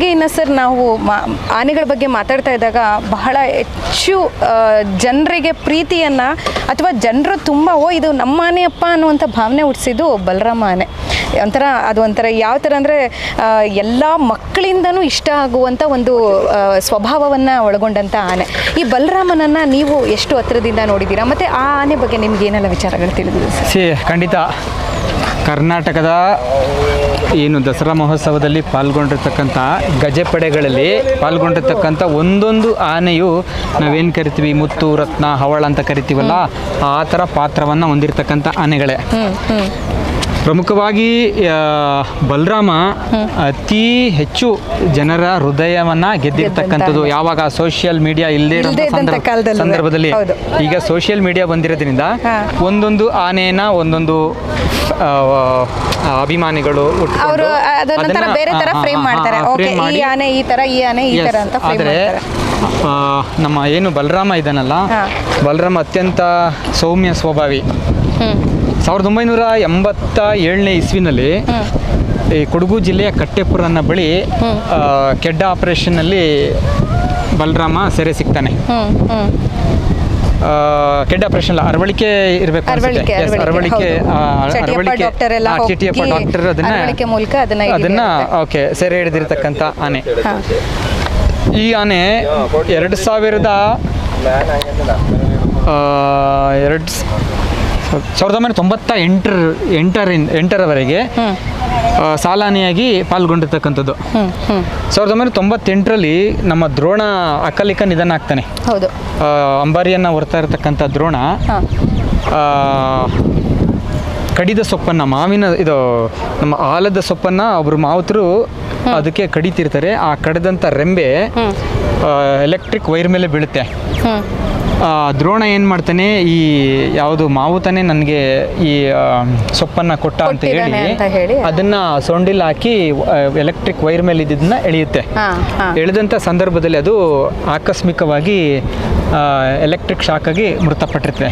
ಹಾಗೆ ಇನ್ನು ಸರ್ ನಾವು ಆನೆಗಳ ಬಗ್ಗೆ ಮಾತಾಡ್ತಾ ಇದ್ದಾಗ ಬಹಳ ಹೆಚ್ಚು ಜನರಿಗೆ ಪ್ರೀತಿಯನ್ನು ಅಥವಾ ಜನರು ತುಂಬ, ಓ, ಇದು ನಮ್ಮ ಆನೆಯಪ್ಪ ಅನ್ನುವಂಥ ಭಾವನೆ ಹುಟ್ಟಿಸಿದ್ದು ಬಲರಾಮ ಆನೆ. ಒಂಥರ, ಅದು ಒಂಥರ ಯಾವ ಥರ ಅಂದರೆ ಎಲ್ಲ ಮಕ್ಕಳಿಂದನೂ ಇಷ್ಟ ಆಗುವಂಥ ಒಂದು ಸ್ವಭಾವವನ್ನು ಒಳಗೊಂಡಂಥ ಆನೆ. ಈ ಬಲರಾಮನನ್ನು ನೀವು ಎಷ್ಟು ಹತ್ತಿರದಿಂದ ನೋಡಿದ್ದೀರಾ? ಮತ್ತು ಆ ಆನೆ ಬಗ್ಗೆ ನಿಮ್ಗೆ ಏನೆಲ್ಲ ವಿಚಾರಗಳು ತಿಳಿದಿದೆ ಸಿ, ಖಂಡಿತ. ಕರ್ನಾಟಕದ ಏನು ದಸರಾ ಮಹೋತ್ಸವದಲ್ಲಿ ಪಾಲ್ಗೊಂಡಿರ್ತಕ್ಕಂಥ ಗಜಪಡೆಗಳಲ್ಲಿ ಪಾಲ್ಗೊಂಡಿರ್ತಕ್ಕಂಥ ಒಂದೊಂದು ಆನೆಯು ನಾವೇನು ಕರಿತೀವಿ? ಮುತ್ತು, ರತ್ನ, ಹವಳ ಅಂತ ಕರಿತೀವಲ್ಲ, ಆ ಥರ ಪಾತ್ರವನ್ನು ಹೊಂದಿರತಕ್ಕಂಥ ಆನೆಗಳೇ. ಪ್ರಮುಖವಾಗಿ ಬಲರಾಮ ಅತಿ ಹೆಚ್ಚು ಜನರ ಹೃದಯವನ್ನ ಗೆದ್ದಿರ್ತಕ್ಕಂಥದ್ದು ಯಾವಾಗ ಸೋಷಿಯಲ್ ಮೀಡಿಯಾ ಇಲ್ಲದೆ ಸಂದರ್ಭದಲ್ಲಿ. ಈಗ ಸೋಷಿಯಲ್ ಮೀಡಿಯಾ ಬಂದಿರೋದ್ರಿಂದ ಒಂದೊಂದು ಆನೆಯನ್ನ ಒಂದೊಂದು ಅಭಿಮಾನಿಗಳು ಆದರೆ ನಮ್ಮ ಏನು ಬಲರಾಮ ಇದನ್ನಲ್ಲ. ಬಲರಾಮ ಅತ್ಯಂತ ಸೌಮ್ಯ ಸ್ವಭಾವಿ. ಸಾವಿರದ ಒಂಬೈನೂರ ಎಂಬತ್ತ ಏಳನೇ ಇಸ್ವಿನಲ್ಲಿ ಈ ಕೊಡಗು ಜಿಲ್ಲೆಯ ಕಟ್ಟೆಪುರ ಅನ್ನೋ ಬಳಿ ಆ, ಕೆಡ್ಡ ಆಪರೇಷನ್ನಲ್ಲಿ ಬಲರಾಮ ಸೆರೆ ಸಿಗ್ತಾನೆ ಆ, ಕೆಡ್ಡ ಆಪರೇಷನ್ ಅಲ್ಲ ಅರವಳಿಕೆ ಇರಬೇಕು ಅರವಳಿಕೆ ಅರವಳಿಕೆ ಹೌದು. ಆ, ಚಟಿಯಪ್ಪ ಅರವಳಿಕೆ ಡಾಕ್ಟರ್ ಎಲ್ಲ ಆ, ಚಟಿಯಪ್ಪ ಹೋಗಿ ಡಾಕ್ಟರ್ ಅದನ್ನ ಅರವಳಿಕೆ ಮೂಲಕ ಅದನ್ನ ಅದನ್ನ. ಓಕೆ ಸೆರೆ ಹಿಡಿದಿರ್ತಕ್ಕಂಥ ಆನೆ ಹಾ. ಈ ಆನೆ ಎರಡು ಸಾವಿರದ ಎರಡು ಸಾವಿರದ ಒಂಬೈನೂರ ತೊಂಬತ್ತ ಎಂಟರ ಎಂಟರಿಂದ ಎಂಟರವರೆಗೆ ಸಾಲಾನಿಯಾಗಿ ಪಾಲ್ಗೊಂಡಿರ್ತಕ್ಕಂಥದ್ದು. ಸಾವಿರದ ಒಂಬೈನೂರ ತೊಂಬತ್ತೆಂಟರಲ್ಲಿ ನಮ್ಮ ದ್ರೋಣ ಅಕಲಿಕ ನಿಧನ ಆಗ್ತಾನೆ. ಹೌದು. ಅಂಬಾರಿಯನ್ನು ಹೊರ್ತಾ ಇರತಕ್ಕಂಥ ದ್ರೋಣ ಕಡಿದ ಸೊಪ್ಪನ್ನು ಮಾವಿನ ಇದು ನಮ್ಮ ಆಲದ ಸೊಪ್ಪನ್ನು ಒಬ್ಬರು ಮಾವುತರು ಅದಕ್ಕೆ ಕಡಿತಿರ್ತಾರೆ. ಆ ಕಡಿದಂಥ ರೆಂಬೆ ಎಲೆಕ್ಟ್ರಿಕ್ ವೈರ್ ಮೇಲೆ ಬೀಳುತ್ತೆ. ದ್ರೋಣ ಏನು ಮಾಡ್ತಾನೆ ಈ ಯಾವುದು ಮಾವುತನೇ ನನಗೆ ಈ ಸೊಪ್ಪನ್ನು ಕೊಟ್ಟ ಅಂತ ಹೇಳಿ ಅದನ್ನ ಸೊಂಡಿಲ್ ಹಾಕಿ ಎಲೆಕ್ಟ್ರಿಕ್ ವೈರ್ ಮೇಲೆ ಇದ್ದಿದ್ದನ್ನ ಎಳೆಯುತ್ತೆ. ಎಳೆದಂಥ ಸಂದರ್ಭದಲ್ಲಿ ಅದು ಆಕಸ್ಮಿಕವಾಗಿ ಎಲೆಕ್ಟ್ರಿಕ್ ಶಾಕ್ ಆಗಿ ಮೃತಪಟ್ಟಿರುತ್ತೆ.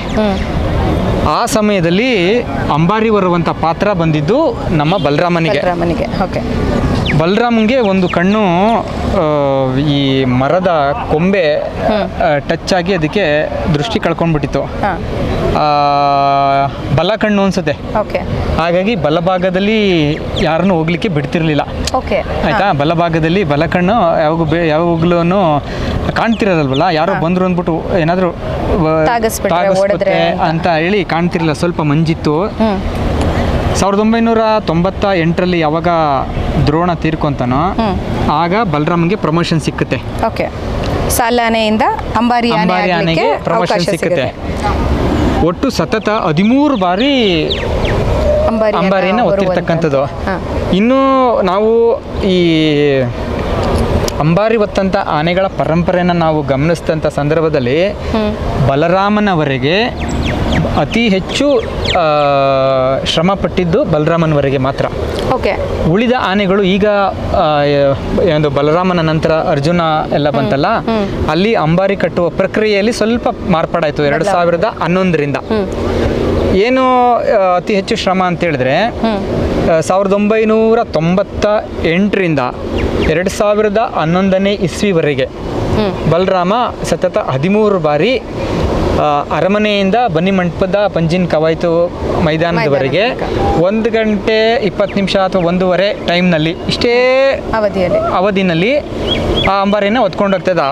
ಆ ಸಮಯದಲ್ಲಿ ಅಂಬಾರಿ ಬರುವಂಥ ಪಾತ್ರ ಬಂದಿದ್ದು ನಮ್ಮ ಬಲರಾಮನಿಗೆ. ಬಲರಾಮನಿಗೆ ಓಕೆ ಬಲರಾಮನ್ಗೆ ಒಂದು ಕಣ್ಣು ಈ ಮರದ ಕೊಂಬೆ ಟಚ್ ಆಗಿ ಅದಕ್ಕೆ ದೃಷ್ಟಿ ಕಳ್ಕೊಂಡ್ಬಿಟ್ಟಿತ್ತು. ಬಲ ಕಣ್ಣು ಅನ್ಸುತ್ತೆ. ಹಾಗಾಗಿ ಬಲಭಾಗದಲ್ಲಿ ಯಾರನ್ನು ಹೋಗ್ಲಿಕ್ಕೆ ಬಿಡ್ತಿರ್ಲಿಲ್ಲ. ಆಯ್ತಾ? ಬಲಭಾಗದಲ್ಲಿ ಬಲಕಣ್ಣು ಯಾವಾಗ ಬೇ ಯಾವಾಗ್ಲೂ ಕಾಣ್ತಿರೋದಲ್ವಲ್ಲ? ಯಾರೋ ಬಂದ್ರು ಅಂದ್ಬಿಟ್ಟು ಏನಾದ್ರು ಅಂತ. ಹೇಳಿ ಕಾಣ್ತಿರ್ಲಿಲ್ಲ ಸ್ವಲ್ಪ ಮಂಜಿತ್ತು. ಸಾವಿರದ ಒಂಬೈನೂರ ತೊಂಬತ್ತ ಎಂಟರಲ್ಲಿ ಯಾವಾಗ ದ್ರೋಣ ತೀರ್ಕೊಂತಾನೋ ಆಗ ಬಲರಾಮ್ಗೆ ಪ್ರಮೋಷನ್ ಸಿಕ್ಕುತ್ತೆ. ಓಕೆ. ಸಾಲಾನೆಯಿಂದ ಅಂಬಾರಿ ಅಂಬಾರಿ ಆನೆಗೆ ಪ್ರಮೋಷನ್ ಸಿಕ್ಕುತ್ತೆ. ಒಟ್ಟು ಸತತ ಹದಿಮೂರು ಬಾರಿ ಅಂಬಾರಿ ಅಂಬಾರಿನ ಇನ್ನೂ ಹಾಂ. ಇನ್ನು ನಾವು ಈ ಅಂಬಾರಿ ಒತ್ತಂತ ಆನೆಗಳ ಪರಂಪರೆಯನ್ನು ನಾವು ಗಮನಿಸಿದಂಥ ಸಂದರ್ಭದಲ್ಲಿ ಬಲರಾಮನವರೆಗೆ ಅತಿ ಹೆಚ್ಚು ಶ್ರಮ ಪಟ್ಟಿದ್ದು ಬಲರಾಮನವರೆಗೆ ಮಾತ್ರ. ಓಕೆ. ಉಳಿದ ಆನೆಗಳು ಈಗ ಒಂದು ಬಲರಾಮನ ನಂತರ ಅರ್ಜುನ ಎಲ್ಲ ಬಂತಲ್ಲ ಅಲ್ಲಿ ಅಂಬಾರಿ ಕಟ್ಟುವ ಪ್ರಕ್ರಿಯೆಯಲ್ಲಿ ಸ್ವಲ್ಪ ಮಾರ್ಪಾಡಾಯಿತು ಎರಡು ಸಾವಿರದ ಹನ್ನೊಂದರಿಂದ. ಏನು ಅತಿ ಹೆಚ್ಚು ಶ್ರಮ ಅಂತ ಹೇಳಿದ್ರೆ ಸಾವಿರದ ಒಂಬೈನೂರ ತೊಂಬತ್ತ ಎಂಟರಿಂದ ಎರಡು ಸಾವಿರದ ಹನ್ನೊಂದನೇ ಇಸ್ವಿವರೆಗೆ ಬಲರಾಮ ಸತತ ಹದಿಮೂರು ಬಾರಿ ಅರಮನೆಯಿಂದ ಬನ್ನಿ ಮಂಟಪದ ಪಂಜಿನ್ ಕವಾಯ್ತು ಮೈದಾನದವರೆಗೆ ಒಂದು ಗಂಟೆ ಇಪ್ಪತ್ತು ನಿಮಿಷ ಅಥವಾ ಒಂದೂವರೆ ಟೈಮ್ನಲ್ಲಿ ಇಷ್ಟೇ ಅವಧಿಯಲ್ಲಿ. ಅವಧಿನಲ್ಲಿ ಆ ಅಂಬಾರಿನ ಹೊತ್ಕೊಂಡು ಹೋಗ್ತದ.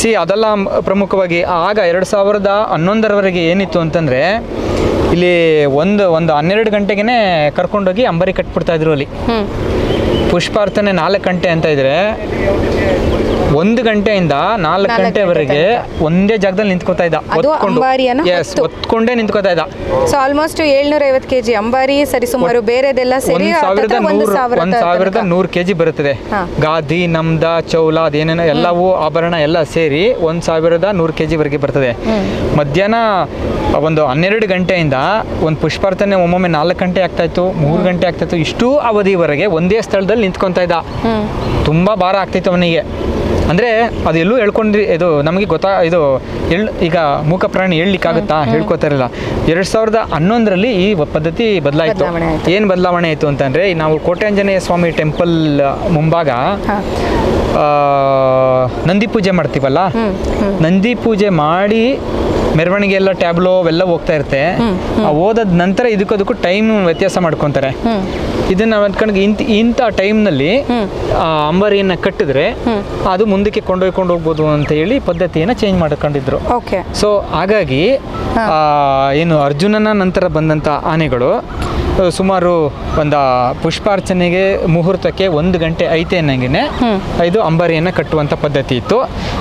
ಸಿ ಅದೆಲ್ಲ ಪ್ರಮುಖವಾಗಿ ಆಗ ಎರಡು ಸಾವಿರದ ಹನ್ನೊಂದರವರೆಗೆ ಏನಿತ್ತು ಅಂತಂದರೆ ಇಲ್ಲಿ ಒಂದು ಒಂದು ಹನ್ನೆರಡು ಗಂಟೆಗೆ ಕರ್ಕೊಂಡೋಗಿ ಅಂಬಾರಿ ಕಟ್ಬಿಡ್ತಾ ಇದ್ರು ಅಲ್ಲಿ. ಪುಷ್ಪಾರ್ಥನೆ ನಾಲ್ಕು ಗಂಟೆ ಅಂತ ಇದ್ರೆ ಒಂದು ಗಂಟೆಯಿಂದ ನಾಲ್ಕು ಗಂಟೆವರೆಗೆ ಒಂದೇ ಜಾಗದಲ್ಲಿ ನಿಂತ್ಕೋತಾ ಇದ್ದ ಅದು ಒತ್ಕೊಂಡು. ಅಂಬಾರಿಯನ್ನ ಎಸ್ ಹೊತ್ತು. ಒತ್ಕೊಂಡೇ ನಿಂತ್ಕೋತಾ ಇದ್ದ. ಸೊ ಆಲ್ಮೋಸ್ಟ್ ಏಳ್ನೂರ ಐವತ್ತು ಕೆಜಿ. ಅಂಬಾರಿ ಸರಿಸುಮಾರು ಬೇರೆದೆಲ್ಲ ಸೇರಿ ಸಾವಿರದ ಹತ್ತತ್ರ ಒಂದು ನೂರು ಸಾವಿರದ ಒಂದ್ ಸಾವಿರದ ತನಕ. ನೂರು ಕೆಜಿ ಬರುತ್ತದೆ. ಹಾ. ಗಾದಿ ನಮ್ದ ಚೌಲ ಅದೇನೇನೋ ಎಲ್ಲವೂ ಆಭರಣ ಎಲ್ಲ ಸೇರಿ ಒಂದ್ ಸಾವಿರದ ನೂರು ಕೆಜಿ ವರೆಗೆ ಬರ್ತದೆ. ಮಧ್ಯಾಹ್ನ ಒಂದು ಹನ್ನೆರಡು ಗಂಟೆಯಿಂದ ಒಂದು ಪುಷ್ಪಾರ್ಥನೆ ಒಮ್ಮೊಮ್ಮೆ ನಾಲ್ಕು ಗಂಟೆ ಆಗ್ತಾ ಇತ್ತು ಮೂರು ಗಂಟೆ ಆಗ್ತಾ ಇತ್ತು ಇಷ್ಟೂ ಅವಧಿವರೆಗೆ ಒಂದೇ ಸ್ಥಳದಲ್ಲಿ ನಿಂತ್ಕೊಂತ ಇದ್ದ. ತುಂಬಾ ಭಾರ ಆಗ್ತಿತ್ತು ಅವನಿಗೆ. ಅಂದರೆ ಅದು ಎಲ್ಲೂ ಹೇಳ್ಕೊಂಡ್ರಿ ಇದು ನಮಗೆ ಗೊತ್ತಾ ಇದು ಎಳ್ ಈಗ ಮೂಕ ಪ್ರಾಣಿ ಹೇಳಲಿಕ್ಕಾಗುತ್ತಾ ಹೇಳ್ಕೊತಾರಲ್ಲ. ಎರಡು ಸಾವಿರದ ಹನ್ನೊಂದರಲ್ಲಿ ಈ ಪದ್ಧತಿ ಬದಲಾಯಿತು. ಏನು ಬದಲಾವಣೆ ಆಯಿತು ಅಂತಂದರೆ ನಾವು ಕೋಟ್ಯಾಂಜನೇಯ ಸ್ವಾಮಿ ಟೆಂಪಲ್ ಮುಂಭಾಗ ಆ, ನಂದಿ ಪೂಜೆ ಮಾಡ್ತೀವಲ್ಲ? ನಂದಿ ಪೂಜೆ ಮಾಡಿ ಮೆರವಣಿಗೆ ಎಲ್ಲ ಟ್ಯಾಬ್ಲೋ ಅವೆಲ್ಲ ಹೋಗ್ತಾ ಇರುತ್ತೆ. ಓದದ ನಂತರ ಇದಕ್ಕದಕ್ಕೂ ಟೈಮ್ ವ್ಯತ್ಯಾಸ ಮಾಡ್ಕೊಂತಾರೆ. ಇದನ್ನ ಅನ್ಕೊಂಡ್ ಇಂತ ಇಂಥ ಟೈಮ್ನಲ್ಲಿ ಅಂಬಾರಿಯನ್ನ ಕಟ್ಟಿದ್ರೆ ಅದು ಮುಂದಕ್ಕೆ ಕೊಂಡೊಯ್ಕೊಂಡು ಹೋಗ್ಬೋದು ಅಂತ ಹೇಳಿ ಪದ್ಧತಿಯನ್ನ ಚೇಂಜ್ ಮಾಡ್ಕೊಂಡಿದ್ರು. ಸೊ ಹಾಗಾಗಿ ಏನು ಅರ್ಜುನನ ನಂತರ ಬಂದಂಥ ಆನೆಗಳು ಸುಮಾರು ಒಂದು ಪುಷ್ಪಾರ್ಚನೆಗೆ ಮುಹೂರ್ತಕ್ಕೆ ಒಂದು ಗಂಟೆ ಐತೆ ಅನ್ನಂಗೆ ಇದು ಅಂಬಾರಿಯನ್ನು ಕಟ್ಟುವಂಥ ಪದ್ಧತಿ ಇತ್ತು.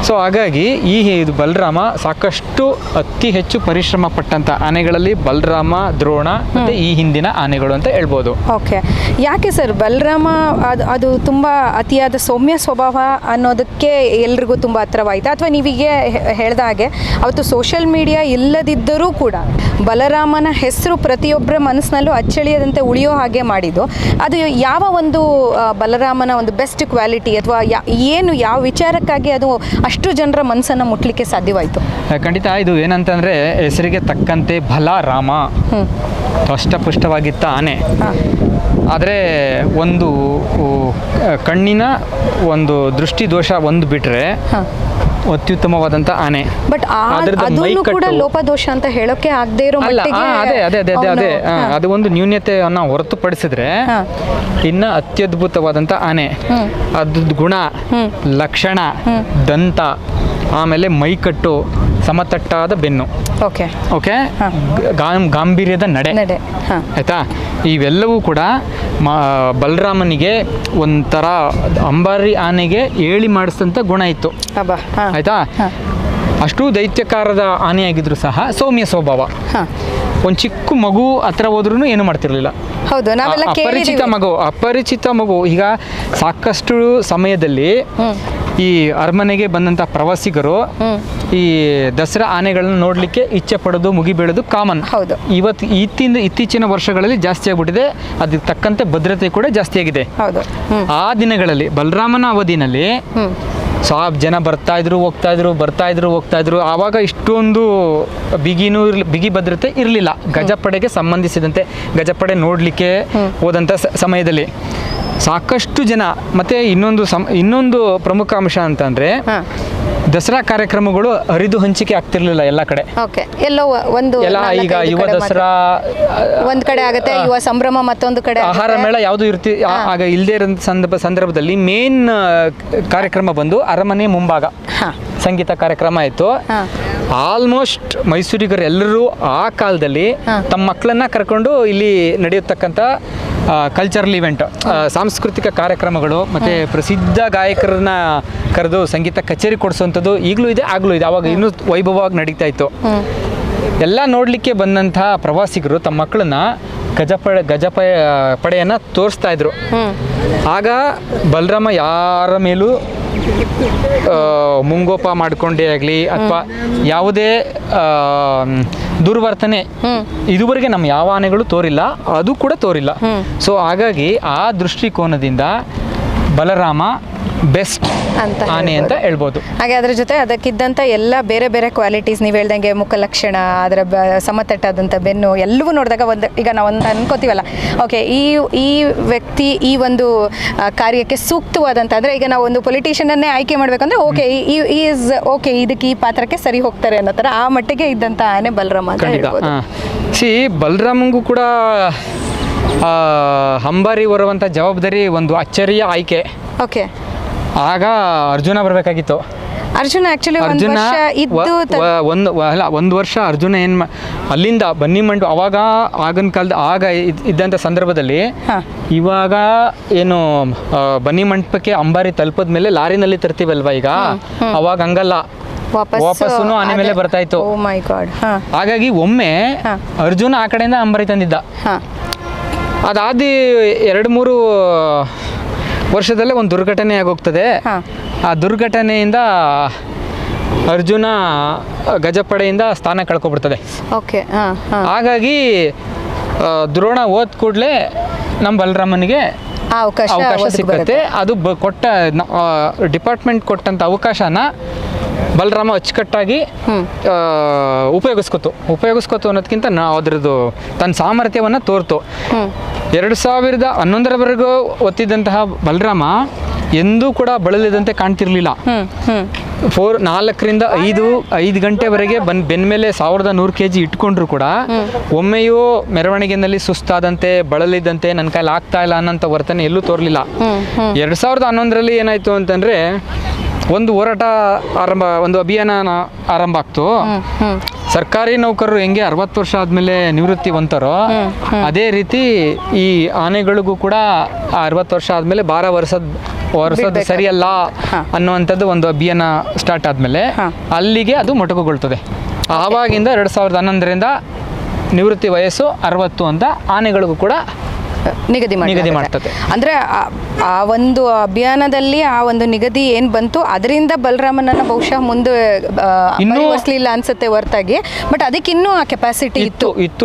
ಸೊ ಹಾಗಾಗಿ ಈ ಇದು ಬಲರಾಮ ಸಾಕಷ್ಟು ಅತಿ ಹೆಚ್ಚು ಪರಿಶ್ರಮ ಪಟ್ಟಂಥ ಆನೆಗಳಲ್ಲಿ ಬಲರಾಮ ದ್ರೋಣ ಮತ್ತು ಈ ಹಿಂದಿನ ಆನೆಗಳು ಅಂತ ಹೇಳ್ಬೋದು. ಓಕೆ. ಯಾಕೆ ಸರ್ ಬಲರಾಮ ಅದು ಅದು ತುಂಬ ಅತಿಯಾದ ಸೌಮ್ಯ ಸ್ವಭಾವ ಅನ್ನೋದಕ್ಕೆ ಎಲ್ರಿಗೂ ತುಂಬ ಹತ್ರವಾಯ್ತು? ಅಥವಾ ನೀವೀಗೆ ಹೇಳ್ದ ಹಾಗೆ ಅವತ್ತು ಸೋಷಿಯಲ್ ಮೀಡಿಯಾ ಇಲ್ಲದಿದ್ದರೂ ಕೂಡ ಬಲರಾಮನ ಹೆಸರು ಪ್ರತಿಯೊಬ್ಬರ ಮನಸ್ಸಿನಲ್ಲೂ ಅಚ್ಚಳಿಯದಂತೆ ಉಳಿಯೋ ಹಾಗೆ ಮಾಡಿದ್ದು. ಅದು ಯಾವ ಒಂದು ಬಲರಾಮನ ಒಂದು ಬೆಸ್ಟ್ ಕ್ವಾಲಿಟಿ ಅಥವಾ ಏನು ಯಾವ ವಿಚಾರಕ್ಕಾಗಿ ಅದು ಅಷ್ಟು ಜನರ ಮನಸ್ಸನ್ನು ಮುಟ್ಲಿಕ್ಕೆ ಸಾಧ್ಯವಾಯಿತು? ಖಂಡಿತ ಇದು ಏನಂತಂದರೆ ಹೆಸರಿಗೆ ತಕ್ಕಂತೆ ಬಲ ರಾಮ ಹ್ಞೂ ದಷ್ಟಪುಷ್ಟವಾಗಿತ್ತ ಆನೆ ಆದರೆ ಒಂದು ಕಣ್ಣಿನ ಒಂದು ದೃಷ್ಟಿ ದೋಷ ಒಂದು ಬಿಟ್ಟರೆ ಹಾಂ ಅತ್ಯುತ್ತಮವಾದಂಥ ಆನೆ ಬಟ್ ಅದನ್ನು ಕೂಡ ಲೋಪದೋಷ ಅಂತ ಹೇಳೋಕೆ ಆಗದೇ ಇರೋ ಅದೇ ಅದೇ ಅದೇ ಅದೇ ಅದೇ. ಅದು ಒಂದು ನ್ಯೂನ್ಯತೆಯನ್ನ ಹೊರತುಪಡಿಸಿದ್ರೆ. ಇನ್ನ ಅತ್ಯದ್ಭುತವಾದಂತ ಆನೆ. ಅದ್ ಗುಣ ಲಕ್ಷಣ ದಂತ ಆಮೇಲೆ ಮೈಕಟ್ಟು ಸಮತಟ್ಟಾದ ಬೆನ್ನು. ಓಕೆ. ಓಕೆ. ಗಾಂಭೀರ್ಯದ ನಡೆ. ನಡೆ. ಆಯ್ತಾ? ಇವೆಲ್ಲವೂ ಕೂಡ ಮಾ ಬಲರಾಮನಿಗೆ ಒಂಥರ ಅಂಬಾರಿ ಆನೆಗೆ ಏಳಿ ಮಾಡಿಸಿದಂಥ ಗುಣ ಇತ್ತು. ಆಯ್ತಾ? ಅಷ್ಟು ದೈತ್ಯಕಾರದ ಆನೆಯಾಗಿದ್ರು ಸಹ ಸೌಮ್ಯ ಸ್ವಭಾವ. ಒಂದು ಚಿಕ್ಕ ಮಗು ಹತ್ರ ಹೋದ್ರೂ ಏನು ಮಾಡ್ತಿರ್ಲಿಲ್ಲ. ಹೌದು ನಾವೆಲ್ಲ ಅಪರಿಚಿತ ಮಗು ಅಪರಿಚಿತ ಮಗು. ಈಗ ಸಾಕಷ್ಟು ಸಮಯದಲ್ಲಿ ಈ ಅರಮನೆಗೆ ಬಂದಂತ ಪ್ರವಾಸಿಗರು ಈ ದಸರಾ ಆನೆಗಳನ್ನ ನೋಡಲಿಕ್ಕೆ ಇಚ್ಛೆ ಪಡೋದು ಮುಗಿಬೀಳೋದು ಕಾಮನ್. ಹೌದು. ಇವತ್ತು ಇತ್ತಿನ ಇತ್ತೀಚಿನ ವರ್ಷಗಳಲ್ಲಿ ಜಾಸ್ತಿ ಆಗ್ಬಿಟ್ಟಿದೆ. ಅದಕ್ಕೆ ತಕ್ಕಂತೆ ಭದ್ರತೆ ಕೂಡ ಜಾಸ್ತಿ ಆಗಿದೆ. ಹೌದು. ಆ ದಿನಗಳಲ್ಲಿ ಬಲರಾಮನ ಅವಧಿನಲ್ಲಿ ಸಾಬ್ ಜನ ಬರ್ತಾ ಇದ್ರು ಹೋಗ್ತಾ ಇದ್ರು ಬರ್ತಾ ಇದ್ರು ಹೋಗ್ತಾ ಇದ್ರು. ಆವಾಗ ಇಷ್ಟೊಂದು ಬಿಗಿನೂ ಇರ್ಲಿ ಬಿಗಿ ಭದ್ರತೆ ಇರಲಿಲ್ಲ. ಗಜಪಡೆಗೆ ಸಂಬಂಧಿಸಿದಂತೆ ಗಜಪಡೆ ನೋಡಲಿಕ್ಕೆ ಹೋದಂಥ ಸಮಯದಲ್ಲಿ. ಸಾಕಷ್ಟು ಜನ ಮತ್ತೆ ಇನ್ನೊಂದು ಸಮ ಇನ್ನೊಂದು ಪ್ರಮುಖ ಅಂಶ ಅಂತಂದ್ರೆ ದಸರಾ ಕಾರ್ಯಕ್ರಮಗಳು ಹರಿದು ಹಂಚಿಕೆ ಆಗ್ತಿರ್ಲಿಲ್ಲ ಎಲ್ಲ ಕಡೆ. ಓಕೆ. ಎಲ್ಲೋ ಒಂದು ಎಲ್ಲ ಈಗ ಯುವ ದಸರಾ ಒಂದ್ ಕಡೆ ಆಗುತ್ತೆ ಯುವ ಸಂಭ್ರಮ ಮತ್ತೊಂದು ಕಡೆ ಆಹಾರ ಮೇಳ ಯಾವುದು ಇರ್ತಿ ಆಗ ಇಲ್ಲದೆ ಇರೋ ಸಂದರ್ಭ ಸಂದರ್ಭದಲ್ಲಿ ಮೇನ್ ಕಾರ್ಯಕ್ರಮ ಬಂದು ಅರಮನೆ ಮುಂಭಾಗ. ಹಾ. ಸಂಗೀತ ಕಾರ್ಯಕ್ರಮ ಆಯಿತು. ಆಲ್ಮೋಸ್ಟ್ ಮೈಸೂರಿಗರು ಎಲ್ಲರೂ ಆ ಕಾಲದಲ್ಲಿ ತಮ್ಮ ಮಕ್ಕಳನ್ನ ಕರ್ಕೊಂಡು ಇಲ್ಲಿ ನಡೆಯತಕ್ಕಂಥ ಕಲ್ಚರಲ್ ಇವೆಂಟ್ ಸಾಂಸ್ಕೃತಿಕ ಕಾರ್ಯಕ್ರಮಗಳು ಮತ್ತು ಪ್ರಸಿದ್ಧ ಗಾಯಕರನ್ನ ಕರೆದು ಸಂಗೀತ ಕಚೇರಿ ಕೊಡಿಸುವಂಥದ್ದು ಈಗಲೂ ಇದೆ ಆಗಲೂ ಇದೆ. ಅವಾಗ ಇನ್ನೂ ವೈಭವವಾಗಿ ನಡೀತಾ ಇತ್ತು. ಎಲ್ಲ ನೋಡಲಿಕ್ಕೆ ಬಂದಂಥ ಪ್ರವಾಸಿಗರು ತಮ್ಮ ಮಕ್ಕಳನ್ನ ಗಜಪಡೆ ಗಜಪ ಪಡೆಯನ್ನು ತೋರಿಸ್ತಾ ಇದ್ರು. ಆಗ ಬಲರಾಮ ಯಾರ ಮೇಲೂ ಮುಂಗೋಪ ಮಾಡಿಕೊಂಡೇ ಆಗಲಿ ಅಥವಾ ಯಾವುದೇ ದುರ್ವರ್ತನೆ ಇದುವರೆಗೆ ನಮ್ಮ ಯಾವ ಆನೆಗಳು ತೋರಿಲ್ಲ ಅದು ಕೂಡ ತೋರಿಲ್ಲ. ಸೊ ಹಾಗಾಗಿ ಆ ದೃಷ್ಟಿಕೋನದಿಂದ ಬಲರಾಮ ಬೆಸ್ಟ್ ಅಂತ ಆನೆ ಅಂತ ಹೇಳ್ಬೋದು. ಹಾಗೆ ಅದ್ರ ಜೊತೆ ಅದಕ್ಕಿದ್ದಂಥ ಎಲ್ಲ ಬೇರೆ ಬೇರೆ ಕ್ವಾಲಿಟೀಸ್ ನೀವು ಹೇಳ್ದಂಗೆ ಮುಖ ಲಕ್ಷಣ ಅದರ ಬ ಸಮತಟ್ಟಾದಂಥ ಬೆನ್ನು ಎಲ್ಲವೂ ನೋಡಿದಾಗ ಒಂದು ಈಗ ನಾವು ಒಂದು ಅನ್ಕೋತೀವಲ್ಲ. ಓಕೆ ಈ ಈ ವ್ಯಕ್ತಿ ಈ ಒಂದು ಕಾರ್ಯಕ್ಕೆ ಸೂಕ್ತವಾದಂಥ ಅಂದರೆ ಈಗ ನಾವು ಒಂದು ಪೊಲಿಟಿಷಿಯನನ್ನೇ ಆಯ್ಕೆ ಮಾಡಬೇಕಂದ್ರೆ ಓಕೆ ಈ ಈಸ್ ಓಕೆ ಇದಕ್ಕೆ ಈ ಪಾತ್ರಕ್ಕೆ ಸರಿ ಹೋಗ್ತಾರೆ ಅನ್ನೋ ಥರ ಆ ಮಟ್ಟಿಗೆ ಇದ್ದಂಥ ಆನೆ ಬಲರಾಮ ಅಂತ ಹೇಳ್ಬೋದು. ಸಿ ಬಲರಾಮಂಗೂ ಕೂಡ ಅಂಬಾರಿ ಬರುವಂತ ಜವಾಬ್ದಾರಿ ಒಂದು ಅಚ್ಚರಿಯ ಆಯ್ಕೆ. ಓಕೆ. ಆಗ ಅರ್ಜುನ ಬರಬೇಕಾಗಿತ್ತು. ಅರ್ಜುನ ಆಕ್ಚುಲಿ ಅರ್ಜುನ ಒಂದು ಅಲ್ಲ ಒಂದು ವರ್ಷ ಅರ್ಜುನ ಏನು ಅಲ್ಲಿಂದ ಬನ್ನಿ ಮಂಡು ಅವಾಗ ಆಗಿನ ಕಾಲದ ಆಗ ಇದ್ದಂತ ಇದ್ದಂಥ ಸಂದರ್ಭದಲ್ಲಿ. ಇವಾಗ ಏನು ಬನ್ನಿ ಮಂಟಪಕ್ಕೆ ಅಂಬಾರಿ ತಲುಪದ ಮೇಲೆ ಲಾರಿನಲ್ಲಿ ತರ್ತೀವಲ್ವಾ ಈಗ? ಅವಾಗ ಹಂಗಲ್ಲ. ವಾಪಸ್ ವಾಪಸ್ಸು ಆನೆ ಮೇಲೆ ಬರ್ತಾ ಇತ್ತು. ಹಾಂ. ಹಾಗಾಗಿ ಒಮ್ಮೆ. ಅರ್ಜುನ ಆ ಕಡೆಯಿಂದ ಅಂಬಾರಿ ತಂದಿದ್ದ. ಅದಾದ ಎರಡು ಮೂರು ವರ್ಷದಲ್ಲೇ ಒಂದು ದುರ್ಘಟನೆ ಆಗೋಗ್ತದೆ. ಆ ದುರ್ಘಟನೆಯಿಂದ ಅರ್ಜುನ ಗಜಪಡೆಯಿಂದ ಸ್ಥಾನ ಕಳ್ಕೊಬಿಡ್ತದೆ. ಓಕೆ ಹಾಗಾಗಿ ದ್ರೋಣ ಓದ್ ಕೂಡಲೇ ನಮ್ಮ ಬಲರಾಮನಿಗೆ ಆ ಅವಕಾಶ ಸಿಕ್ಕತ್ತೆ. ಅದು ಕೊಟ್ಟ ಡಿಪಾರ್ಟ್ಮೆಂಟ್ ಕೊಟ್ಟಂತ ಅವಕಾಶನ ಬಲರಾಮ ಅಚ್ಚುಕಟ್ಟಾಗಿ ಉಪಯೋಗಿಸ್ಕೊತು. ಉಪಯೋಗಿಸ್ಕೊತು ಅನ್ನೋದಕ್ಕಿಂತ ನಾವು ಅದ್ರದ್ದು ತನ್ನ ಸಾಮರ್ಥ್ಯವನ್ನು ತೋರ್ತು. ಎರಡು ಸಾವಿರದ ಹನ್ನೊಂದರವರೆಗೂ ಒತ್ತಿದ್ದಂತಹ ಬಲರಾಮ ಎಂದೂ ಕೂಡ ಬಳಲಿದಂತೆ ಕಾಣ್ತಿರ್ಲಿಲ್ಲ. ಫೋರ್ ನಾಲ್ಕರಿಂದ ಐದು ಐದು ಗಂಟೆವರೆಗೆ ಬಂದ್ ಬೆನ್ಮೇಲೆ ಸಾವಿರದ ನೂರು ಕೆ ಜಿ ಇಟ್ಕೊಂಡ್ರು ಕೂಡ ಒಮ್ಮೆಯೂ ಮೆರವಣಿಗೆನಲ್ಲಿ ಸುಸ್ತಾದಂತೆ ಬಳಲಿದಂತೆ ನನ್ನ ಕೈಲಿ ಆಗ್ತಾ ಇಲ್ಲ ಅನ್ನೋಂಥ ವರ್ತನೆ ಎಲ್ಲೂ ತೋರಲಿಲ್ಲ. ಎರಡ್ ಸಾವಿರದ ಹನ್ನೊಂದರಲ್ಲಿ ಏನಾಯ್ತು ಅಂತಂದರೆ ಒಂದು ಹೋರಾಟ ಆರಂಭ ಒಂದು ಅಭಿಯಾನ ಆರಂಭ ಆಗ್ತು. ಸರ್ಕಾರಿ ನೌಕರರು ಹೆಂಗೆ ಅರವತ್ತು ವರ್ಷ ಆದ್ಮೇಲೆ ನಿವೃತ್ತಿ ಹೊಂತಾರೋ ಅದೇ ರೀತಿ ಈ ಆನೆಗಳಿಗೂ ಕೂಡ ಅರವತ್ತು ವರ್ಷ ಆದ್ಮೇಲೆ ಬಾರ ವರ್ಷದ ವರ್ಷದ ಸರಿಯಲ್ಲ ಅನ್ನುವಂಥದ್ದು ಒಂದು ಅಭಿಯಾನ ಸ್ಟಾರ್ಟ್ ಆದ್ಮೇಲೆ ಅಲ್ಲಿಗೆ ಅದು ಮೊಟಕುಗೊಳ್ತದೆ. ಆವಾಗಿಂದ ಎರಡು ಸಾವಿರದ ಹನ್ನೊಂದರಿಂದ ನಿವೃತ್ತಿ ವಯಸ್ಸು ಅರವತ್ತು ಅಂತ ಆನೆಗಳಿಗೂ ಕೂಡ ನಿಗದಿ ನಿಗದಿ. ಮಾಡ್ತದೆ. ಅಂದ್ರೆ ಆ- ಒಂದು ಅಭಿಯಾನದಲ್ಲಿ ಆ ಒಂದು ನಿಗದಿ ಏನ್ ಬಂತು ಅದರಿಂದ ಬಲರಾಮನನ್ನ ಬಹುಶಃ ಮುಂದೆ ಇನ್ನೂ- ಅನ್ಸುತ್ತೆ ಹೊರತಾಗಿ ಬಟ್ ಅದಕ್ಕೆ ಇನ್ನೂ ಆ ಕೆಪಾಸಿಟಿ ಇತ್ತು